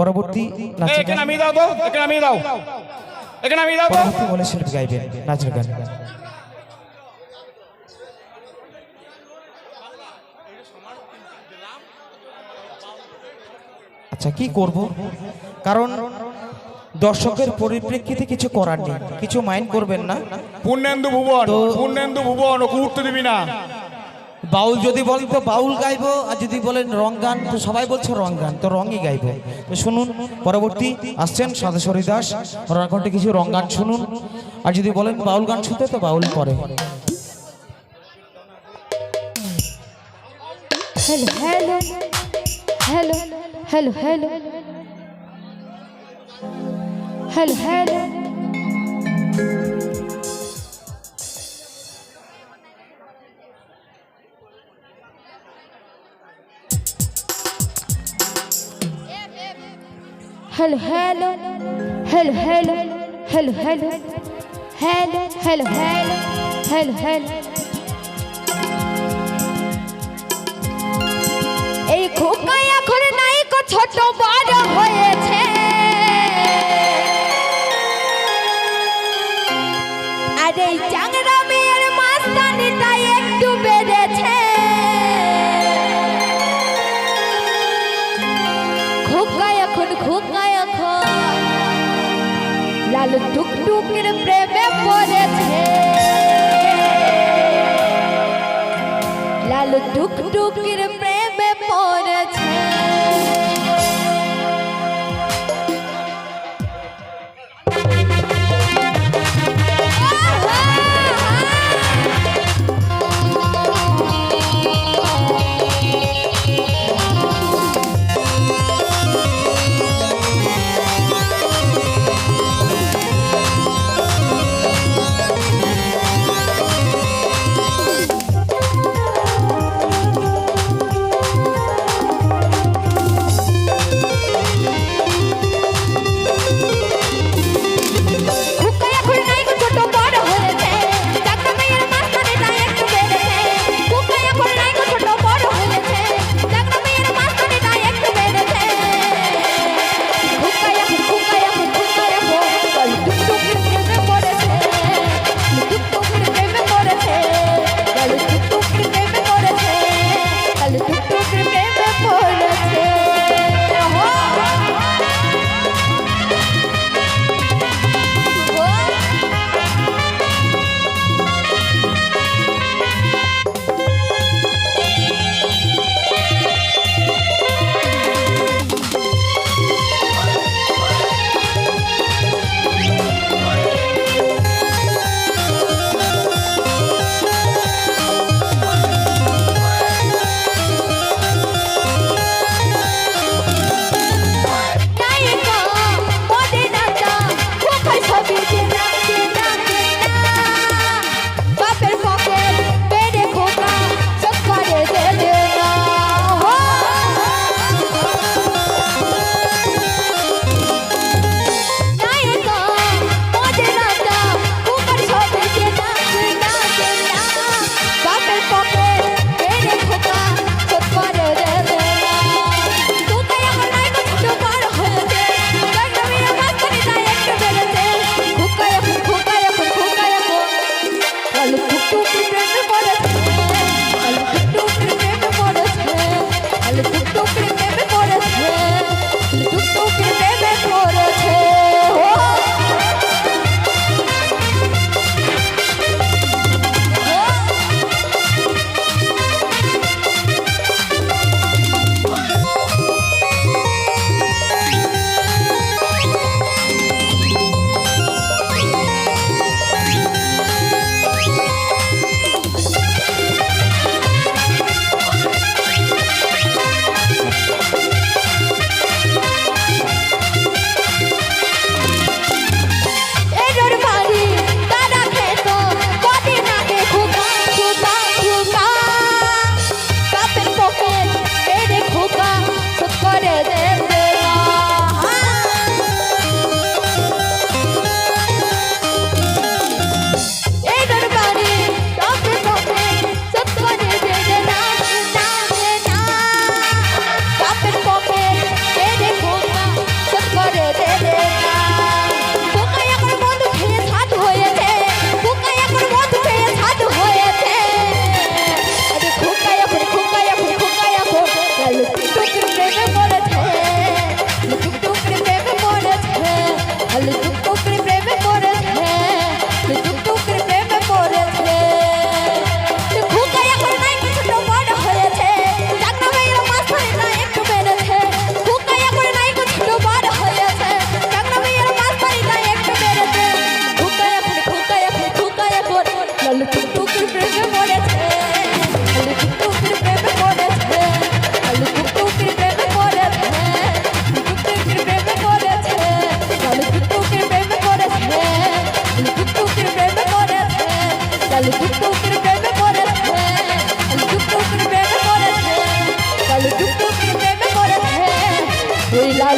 পরবর্তী নাচের গান। দাও তো একে দাও। একে নামিয়ে দাও পরবর্তী বলে শিল্পী গাইবেন নাচের গান। আচ্ছা কি করব? কারণ দর্শকের পরিপ্রেক্ষিতে কিছু করার নেই। কিছু মাইন্ড করবেন না। পূর্ণেন্দু ভুবন পূর্ণেন্দু ভুবন ওকে উঠতে দিবি না। বাউল যদি বলেন তো বাউল গাইবো, আর যদি বলেন রং গান, তো সবাই বলছে রং গান, তো রঙই গাইবো। তো শুনুন, পরবর্তী আসছেন সাদেশ্বরী দাস, ওনার কিছু রং গান শুনুন। আর যদি বলেন বাউল গান শুনতে, তো বাউল পরে hello hello hello hello hello hello hello hello hello hello hello hello hello hello hello hello hello hello এই খোকা এখন নাইক ছোট বড় হয়েছে আর এই চাংরা লাল টুকটুকের প্রেমে পড়েছে। লাল টুকটুকির প্রেমে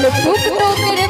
টুকটুকের প্রেম